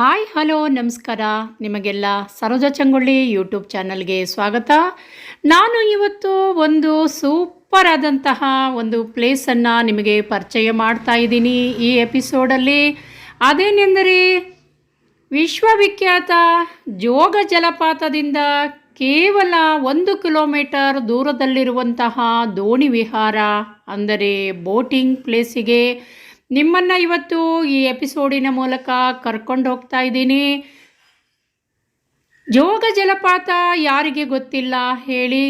Hi, hello, ನಮಸ್ಕಾರ. ನಿಮಗೆಲ್ಲ Saroja Changolli YouTube ಚಾನಲ್ಗೆ ಸ್ವಾಗತ. ನಾನು ಇವತ್ತು ಒಂದು ಸೂಪರ್ ಆದಂತಹ ಒಂದು ಪ್ಲೇಸನ್ನು ನಿಮಗೆ ಪರಿಚಯ ಮಾಡ್ತಾ ಇದ್ದೀನಿ ಈ ಎಪಿಸೋಡಲ್ಲಿ. ಅದೇನೆಂದರೆ ವಿಶ್ವವಿಖ್ಯಾತ ಜೋಗ ಜಲಪಾತದಿಂದ ಕೇವಲ ಒಂದು ಕಿಲೋಮೀಟರ್ ದೂರದಲ್ಲಿರುವಂತಹ ದೋಣಿ ವಿಹಾರ, ಅಂದರೆ ಬೋಟಿಂಗ್ ಪ್ಲೇಸಿಗೆ ನಿಮ್ಮನ್ನು ಇವತ್ತು ಈ ಎಪಿಸೋಡಿನ ಮೂಲಕ ಕರ್ಕೊಂಡು ಹೋಗ್ತಾ ಇದ್ದೀನಿ. ಜೋಗ ಜಲಪಾತ ಯಾರಿಗೆ ಗೊತ್ತಿಲ್ಲ ಹೇಳಿ.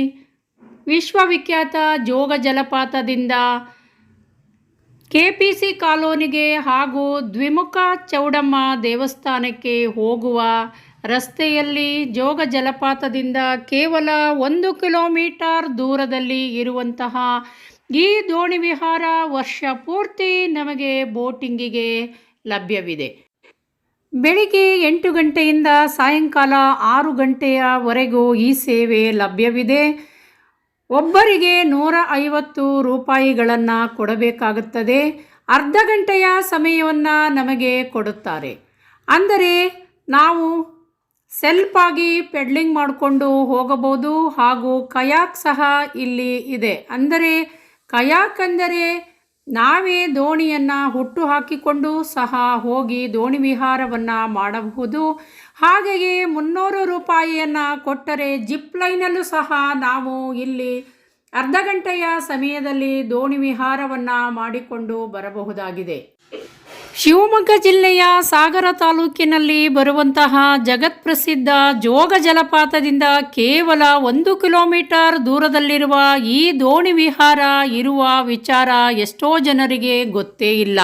ವಿಶ್ವವಿಖ್ಯಾತ ಜೋಗ ಜಲಪಾತದಿಂದ ಕೆ ಪಿ ಸಿ ಕಾಲೋನಿಗೆ ಹಾಗೂ ದ್ವಿಮುಖ ಚೌಡಮ್ಮ ದೇವಸ್ಥಾನಕ್ಕೆ ಹೋಗುವ ರಸ್ತೆಯಲ್ಲಿ ಜೋಗ ಜಲಪಾತದಿಂದ ಕೇವಲ ಒಂದು ಕಿಲೋಮೀಟರ್ ದೂರದಲ್ಲಿ ಇರುವಂತಹ ಈ ದೋಣಿ ವಿಹಾರ ವರ್ಷ ಪೂರ್ತಿ ನಮಗೆ ಬೋಟಿಂಗಿಗೆ ಲಭ್ಯವಿದೆ. ಬೆಳಿಗ್ಗೆ ಎಂಟು ಗಂಟೆಯಿಂದ ಸಾಯಂಕಾಲ ಆರು ಗಂಟೆಯವರೆಗೂ ಈ ಸೇವೆ ಲಭ್ಯವಿದೆ. ಒಬ್ಬರಿಗೆ ನೂರ ಐವತ್ತು ರೂಪಾಯಿಗಳನ್ನು ಕೊಡಬೇಕಾಗುತ್ತದೆ. ಅರ್ಧ ಗಂಟೆಯ ಸಮಯವನ್ನು ನಮಗೆ ಕೊಡುತ್ತಾರೆ. ಅಂದರೆ ನಾವು ಸೆಲ್ಫಾಗಿ ಪೆಡ್ಲಿಂಗ್ ಮಾಡಿಕೊಂಡು ಹೋಗಬಹುದು ಹಾಗೂ ಕಯಾಕ್ ಸಹ ಇಲ್ಲಿ ಇದೆ. ಅಂದರೆ ಕಯಾಕ್ ಅಂದರೆ ನಾವೇ ದೋಣಿಯನ್ನು ಹುಟ್ಟು ಹಾಕಿಕೊಂಡು ಸಹ ಹೋಗಿ ದೋಣಿ ವಿಹಾರವನ್ನು ಮಾಡಬಹುದು. ಹಾಗೆಯೇ ಮುನ್ನೂರು ರೂಪಾಯಿಯನ್ನು ಕೊಟ್ಟರೆ ಜಿಪ್ ಲೈನಲ್ಲೂ ಸಹ ನಾವು ಇಲ್ಲಿ ಅರ್ಧ ಗಂಟೆಯ ಸಮಯದಲ್ಲಿ ದೋಣಿ ವಿಹಾರವನ್ನು ಮಾಡಿಕೊಂಡು ಬರಬಹುದಾಗಿದೆ. ಶಿವಮೊಗ್ಗ ಜಿಲ್ಲೆಯ ಸಾಗರ ತಾಲೂಕಿನಲ್ಲಿ ಬರುವಂತಹ ಜಗತ್ಪ್ರಸಿದ್ಧ ಜೋಗ ಜಲಪಾತದಿಂದ ಕೇವಲ ಒಂದು ಕಿಲೋಮೀಟರ್ ದೂರದಲ್ಲಿರುವ ಈ ದೋಣಿ ವಿಹಾರ ಇರುವ ವಿಚಾರ ಎಷ್ಟೋ ಜನರಿಗೆ ಗೊತ್ತೇ ಇಲ್ಲ.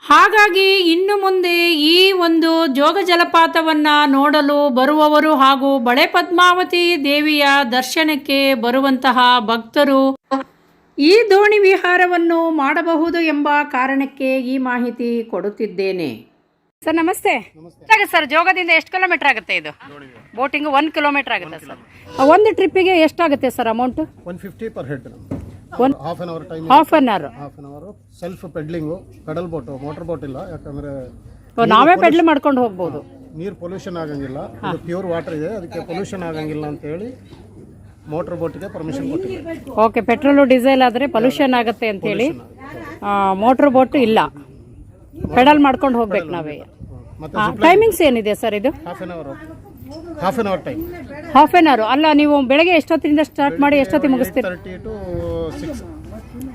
ಹಾಗಾಗಿ ಇನ್ನು ಮುಂದೆ ಈ ಒಂದು ಜೋಗ ಜಲಪಾತವನ್ನು ನೋಡಲು ಬರುವವರು ಹಾಗೂ ಬಳೆ ಪದ್ಮಾವತಿ ದೇವಿಯ ದರ್ಶನಕ್ಕೆ ಬರುವಂತಹ ಭಕ್ತರು ಈ ದೋಣಿ ವಿಹಾರವನ್ನು ಮಾಡಬಹುದು ಎಂಬ ಕಾರಣಕ್ಕೆ ಈ ಮಾಹಿತಿ ಕೊಡುತ್ತಿದ್ದೇನೆ. ಸರ್ ನಮಸ್ತೆ. ಸರ್ ಜೋಗದಿಂದ ಎಷ್ಟು ಕಿಲೋಮೀಟರ್ ಆಗುತ್ತೆ ಇದು? ಬೋಟಿಂಗ್ ಒನ್ ಕಿಲೋಮೀಟರ್ ಆಗುತ್ತೆ ಸರ್. ಒಂದು ಟ್ರಿಪ್ಪಿಗೆ ಎಷ್ಟಾಗುತ್ತೆ sir amount? One fifty per head one half an hour time half an hour half an hour self pedalling pedal boat motor boat ಇಲ್ಲ. ಯಾಕಂದ್ರೆ ನಾವೇ ಪೆಡ್ಲ್ ಮಾಡ್ಕೊಂಡು ಹೋಗ್ಬೋದು. ನೀರು ಪೊಲ್ಯೂಷನ್ ಆಗಂಗಿಲ್ಲ. ಪ್ಯೂರ್ ವಾಟರ್ ಇದೆ. ಅದಕ್ಕೆ ಪೊಲ್ಯೂಷನ್ ಆಗಂಗಿಲ್ಲ ಅಂತ ಹೇಳಿ ಮೋಟರ್ ಬೋಟ್ಗೆ ಪರ್ಮಿಷನ್ ಕೊಟ್ಟಿದ್ದಾರೆ. ಓಕೆ ಪೆಟ್ರೋಲು ಡೀಸೆಲ್ ಆದರೆ ಪೊಲ್ಯೂಷನ್ ಆಗುತ್ತೆ ಅಂತೇಳಿ ಮೋಟ್ರ್ ಬೋಟ್ ಇಲ್ಲ. ಪೆಡಲ್ ಮಾಡ್ಕೊಂಡು ಹೋಗ್ಬೇಕು ನಾವೇ. ಟೈಮಿಂಗ್ಸ್ ಏನಿದೆ ಸರ್ ಇದು? Half an hour half an hour time half an hour ಅಲ್ಲ ನೀವು ಬೆಳಗ್ಗೆ ಎಷ್ಟೊತ್ತಿನಿಂದ ಸ್ಟಾರ್ಟ್ ಮಾಡಿ ಎಷ್ಟೊತ್ತಿಗೆ ಮುಗಿಸ್ತೀರಿ? Thirty to six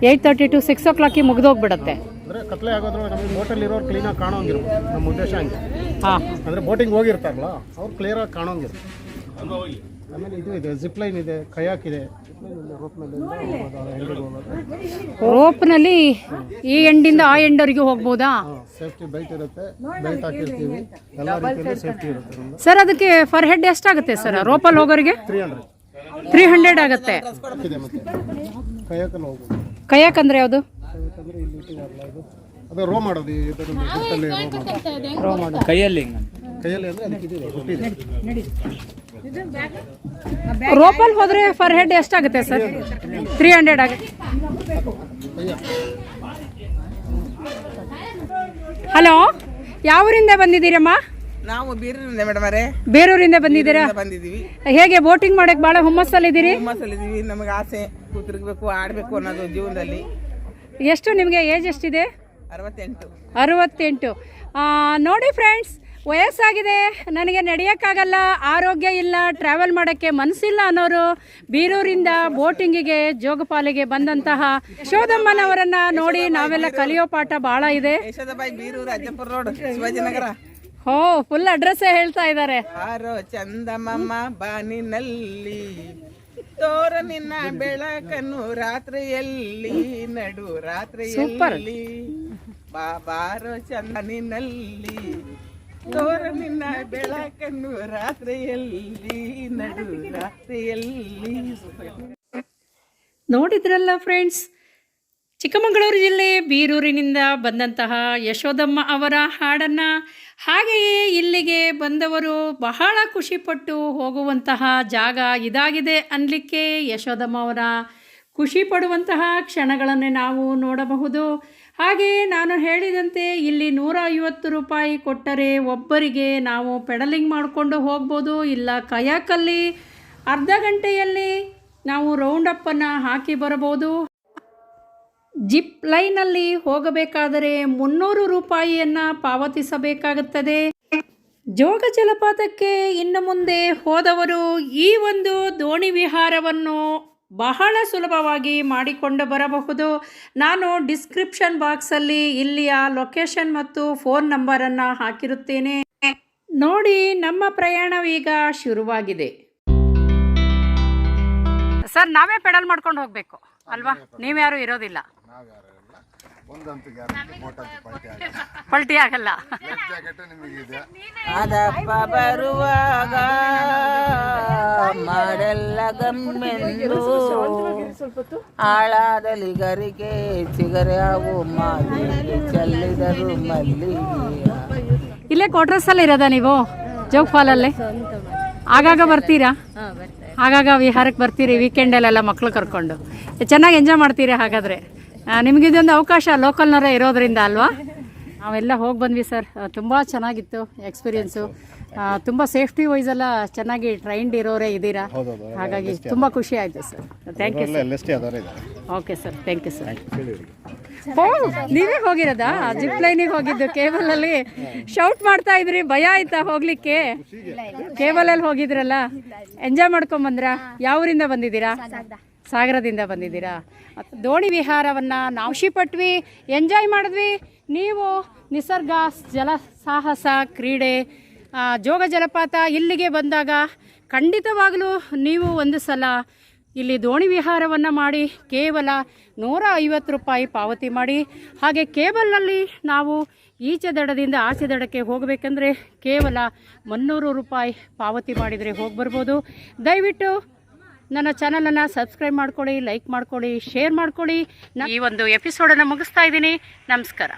eight thirty to six ಓ ಕ್ಲಾಕಿಗೆ ಮುಗಿದೋಗ್ಬಿಡತ್ತೆ ಅಂದರೆ ಕತ್ಲೆ ಆಗೋದ್ರೊಳಗೆ ನಮಗೆ ಬೋಟಲ್ಲಿ ಇರೋರು ಕ್ಲೀನಾಗಿ ನಮ್ಮ ಉದ್ದೇಶ ಹಂಗೆ. ಹಾಂ. ಅಂದರೆ ಬೋಟಿಂಗ್ ಹೋಗಿರ್ತಾರಲ್ಲ ಅವ್ರು ಕ್ಲಿಯರಾಗಿ ಕಾಣೋಂಗಿರ್ಬೇಕು ಆಮೇಲೆ ಇದು ಇದೆ ಜಿಪ್ ಲೈನ್ ಇದೆ ಕಯಾಕ್ ಇದೆ. ರೋಪ್ ಮೇಲೆ ಎಂಡಿಗೆ ಹೋಗೋದು ರೋಪ್ನಲ್ಲಿ ಈ ಎಂಡಿಂದ ಆ ಎಂಡವರೆಗೂ ಹೋಗ್ಬೋದಾ? ಸೇಫ್ಟಿ ಬೆಲ್ಟ್ ಇರುತ್ತೆ ಬೆಲ್ಟ್ ಹಾಕಿರ್ತೀವಿ. ಎಲ್ಲ ರೀತಿಯಲ್ಲಿ ಸೇಫ್ಟಿ ಇರುತ್ತೆ ಸರ್ ಅದಕ್ಕೆ ಫರ್ ಹೆಡ್ ಎಷ್ಟಾಗುತ್ತೆ ಸರ್? ರೋಪಲ್ಲಿ ಹೋಗೋರಿಗೆ? ತ್ರೀ ಹಂಡ್ರೆಡ್ ತ್ರೀ ಹಂಡ್ರೆಡ್ ಆಗುತ್ತೆ. ಕಯಾಕಲ್ಲಿ ಹೋಗ್ಬೋದು. ಕಯಾಕ್ ಅಂದ್ರೆ ಯಾವುದು? ಕಯಾಕಂದ್ರೆ ಇಲ್ಲಿ ಇದು. ಅದು ರೋ ಮಾಡೋದು ಇದರಲ್ಲಿ ರೋ ಮಾಡೋದು. ಕೈಯಲ್ಲಿ ಕೈಯಲ್ಲಿ ಅಂದರೆ ಅದಕ್ಕೆ ರೋಪಲ್ಲಿ ಹೋದ್ರೆ ಫರ್ ಹೆಡ್ ಎಷ್ಟಾಗುತ್ತೆ ಸರ್? ತ್ರೀ ಹಂಡ್ರೆಡ್ ಆಗುತ್ತೆ. ಹಲೋ ಯಾವೂರಿಂದ ಬಂದಿದ್ದೀರಮ್ಮ? ನಾವು ಬೇರೂರಿಂದ ಮೇಡಮ್ ಅವರೇ. ಬೇರೂರಿಂದ ಬಂದಿದ್ದೀರಾ? ಬಂದಿದ್ದೀವಿ. ಹೇಗೆ ಬೋಟಿಂಗ್ ಮಾಡಕ್ಕೆ ಬಹಳ ಹುಮ್ಮಸ್ಸಲ್ಲಿದ್ದೀರಿ? ಹುಮ್ಮಸ್ಸಲ್ಲಿದ್ದೀವಿ. ನಮಗೆ ಆಸೆ ಕೂತಿರ್ಬೇಕು ಆಡಬೇಕು ಅನ್ನೋದು ಜೀವನದಲ್ಲಿ. ಎಷ್ಟು ನಿಮಗೆ ಏಜ್ ಎಷ್ಟಿದೆ? ಅರವತ್ತೆಂಟು. ನೋಡಿ ಫ್ರೆಂಡ್ಸ್ ವಯಸ್ಸಾಗಿದೆ. ನನಗೆ ನಡೆಯೋಕ್ಕಾಗಲ್ಲ ಆರೋಗ್ಯ ಇಲ್ಲ ಟ್ರಾವೆಲ್ ಮಾಡೋಕ್ಕೆ ಮನಸ್ಸಿಲ್ಲ ಅನ್ನೋರು ಬೀರೂರಿಂದ ಬೋಟಿಂಗಿಗೆ ಜೋಗಪಾಲಿಗೆ ಬಂದಂತಹ ಯಶೋದಮ್ಮನವರನ್ನ ನೋಡಿ ನಾವೆಲ್ಲ ಕಲಿಯೋ ಪಾಠ ಭಾಳ ಇದೆ. ಯಶೋದಬಾಯಿ ಬೀರೂರು ಅಜ್ಜಪುರ ರೋಡ್ ಶಿವಾಜಿನಗರ. ಹೋ ಫುಲ್ ಅಡ್ರೆಸ್ ಹೇಳ್ತಾ ಇದ್ದಾರೆ. ಆರೋ ಚಂದಮಮ್ಮ ಬಾನಿನಲ್ಲಿ ತೋರ ನಿನ್ನ ಬೆಳಕನ್ನು ರಾತ್ರಿಯಲ್ಲಿ ನಡು ರಾತ್ರಿಯಲ್ಲಿ. ಬಾ ಬಾರೋ ಚಂದನಿನಲ್ಲಿ ತೋರ ನಿನ್ನ ಬೆಳಕನ್ನು ರಾತ್ರಿಯಲ್ಲಿ, ನಡು ರಾತ್ರಿಯಲ್ಲಿ. ನೋಡಿದ್ರಲ್ಲ ಫ್ರೆಂಡ್ಸ್ ಚಿಕ್ಕಮಗಳೂರು ಜಿಲ್ಲೆ ಬೀರೂರಿನಿಂದ ಬಂದಂತಹ ಯಶೋದಮ್ಮ ಅವರ ಹಾಡನ್ನು ಹಾಗೆಯೇ ಇಲ್ಲಿಗೆ ಬಂದವರು ಬಹಳ ಖುಷಿಪಟ್ಟು ಹೋಗುವಂತಹ ಜಾಗ ಇದಾಗಿದೆ ಅನ್ನಲಿಕ್ಕೆ ಯಶೋದಮ್ಮ ಅವರ ಖುಷಿ ಪಡುವಂತಹ ಕ್ಷಣಗಳನ್ನೇ ನಾವು ನೋಡಬಹುದು. ಹಾಗೆ ನಾನು ಹೇಳಿದಂತೆ ಇಲ್ಲಿ ನೂರ ಐವತ್ತು ರೂಪಾಯಿ ಕೊಟ್ಟರೆ ಒಬ್ಬರಿಗೆ ನಾವು ಪೆಡಲಿಂಗ್ ಮಾಡಿಕೊಂಡು ಹೋಗ್ಬೋದು, ಇಲ್ಲ ಕಯಾಕಲ್ಲಿ ಅರ್ಧ ಗಂಟೆಯಲ್ಲಿ ನಾವು ರೌಂಡಪ್ಪನ್ನು ಹಾಕಿ ಬರಬಹುದು. ಜಿಪ್ ಲೈನಲ್ಲಿ ಹೋಗಬೇಕಾದರೆ ಮುನ್ನೂರು ರೂಪಾಯಿಯನ್ನು ಪಾವತಿಸಬೇಕಾಗುತ್ತದೆ. ಜೋಗ ಜಲಪಾತಕ್ಕೆ ಇನ್ನು ಮುಂದೆ ಹೋದವರು ಈ ಒಂದು ದೋಣಿ ವಿಹಾರವನ್ನು ಬಹಳ ಸುಲಭವಾಗಿ ಮಾಡಿಕೊಂಡು ಬರಬಹುದು. ನಾನು ಡಿಸ್ಕ್ರಿಪ್ಷನ್ ಬಾಕ್ಸಲ್ಲಿ ಇಲ್ಲಿಯ ಲೊಕೇಶನ್ ಮತ್ತು ಫೋನ್ ನಂಬರನ್ನು ಹಾಕಿರುತ್ತೇನೆ. ನೋಡಿ ನಮ್ಮ ಪ್ರಯಾಣವೀಗ ಶುರುವಾಗಿದೆ. ಸರ್ ನಾವೇ ಪೆಡಲ್ ಮಾಡ್ಕೊಂಡು ಹೋಗಬೇಕು ಅಲ್ವಾ? ನೀವ್ಯಾರು ಇರೋದಿಲ್ಲ. ಒಂದಂತೂ ಪಲ್ಟಿ ಆಗಲ್ಲ. ಅದಪ್ಪ ಬರುವಾಗ ಮಾಡೆಲ್ಲ ಗಮ್ಮೆಂದು ಆಳಾದಲ್ಲಿ ಗರಿಗೆ ಚಿಗರೆ ಅವು ಮಾಲಿ ಚೆಲ್ಲಿದರು ಮಲ್ಲಿ. ಇಲ್ಲೇ ಕ್ವಾರ್ಟರ್ಸಲ್ಲಿ ಇರೋದಾ ನೀವು? ಜೋಗ್ ಫಾಲ್ ಅಲ್ಲಿ? ಆಗಾಗ ಬರ್ತೀರಾ? ಆಗಾಗ ವಿಹಾರಕ್ಕೆ ಬರ್ತೀರಿ ವೀಕೆಂಡಲ್ಲೆಲ್ಲ ಮಕ್ಕಳು ಕರ್ಕೊಂಡು. ಚೆನ್ನಾಗಿ ಎಂಜಾಯ್ ಮಾಡ್ತೀರಿ ಹಾಗಾದರೆ? ನಿಮಗಿದೊಂದು ಅವಕಾಶ ಲೋಕಲ್ನವರೇ ಇರೋದ್ರಿಂದ ಅಲ್ವಾ? ನಾವೆಲ್ಲ ಹೋಗಿ ಬಂದ್ವಿ ಸರ್. ತುಂಬ ಚೆನ್ನಾಗಿತ್ತು ಎಕ್ಸ್ಪೀರಿಯೆನ್ಸು ತುಂಬ ಸೇಫ್ಟಿ ವೈಸ್ ಎಲ್ಲ ಚೆನ್ನಾಗಿ ಟ್ರೈನ್ಡ್ ಇರೋರೇ ಇದ್ದೀರಾ? ಹಾಗಾಗಿ ತುಂಬ ಖುಷಿ ಆಯಿತು sir. Thank you sir. Okay sir thank you sir ಓ ನೀವೇ ಹೋಗಿರೋದಾ? ಜಿಪ್ ಲೈನಿಗೆ ಹೋಗಿದ್ದು ಕೇಬಲಲ್ಲಿ ಶೌಟ್ ಮಾಡ್ತಾ ಇದ್ರಿ ಭಯ ಆಯ್ತಾ ಹೋಗ್ಲಿಕ್ಕೆ? ಕೇಬಲಲ್ಲಿ ಹೋಗಿದ್ರಲ್ಲ. ಎಂಜಾಯ್ ಮಾಡ್ಕೊಂಬಂದ್ರ ಯಾವ ಊರಿಂದ ಬಂದಿದ್ದೀರಾ? ಸಾಗರದಿಂದ ಬಂದಿದ್ದೀರಾ? ದೋಣಿ ವಿಹಾರವನ್ನು ನಾವು ಪಟ್ವಿ ಎಂಜಾಯ್ ಮಾಡಿದ್ವಿ. ನೀವು ನಿಸರ್ಗ, ಜಲ ಸಾಹಸ, ಕ್ರೀಡೆ ಜೋಗ ಜಲಪಾತ ಇಲ್ಲಿಗೆ ಬಂದಾಗ ಖಂಡಿತವಾಗಲೂ ನೀವು ಒಂದು ಸಲ ಇಲ್ಲಿ ದೋಣಿ ವಿಹಾರವನ್ನು ಮಾಡಿ ಕೇವಲ ನೂರ ಐವತ್ತು ರೂಪಾಯಿ ಪಾವತಿ ಮಾಡಿ. ಹಾಗೆ ಕೇಬಲ್ನಲ್ಲಿ ನಾವು ಈಚೆ ದಡದಿಂದ ಆಚೆ ದಡಕ್ಕೆ ಹೋಗಬೇಕಂದ್ರೆ ಕೇವಲ ಮುನ್ನೂರು ರೂಪಾಯಿ ಪಾವತಿ ಮಾಡಿದರೆ ಹೋಗಿ ಬರ್ಬೋದು ದಯವಿಟ್ಟು ನನ್ನ ಚಾನಲನ್ನು ಸಬ್ಸ್ಕ್ರೈಬ್ ಮಾಡ್ಕೊಳ್ಳಿ ಲೈಕ್ ಮಾಡ್ಕೊಳ್ಳಿ ಶೇರ್ ಮಾಡ್ಕೊಳ್ಳಿ. ಈ ಒಂದು ಎಪಿಸೋಡನ್ನು ಮುಗಿಸ್ತಾ ಇದ್ದೀನಿ. ನಮಸ್ಕಾರ.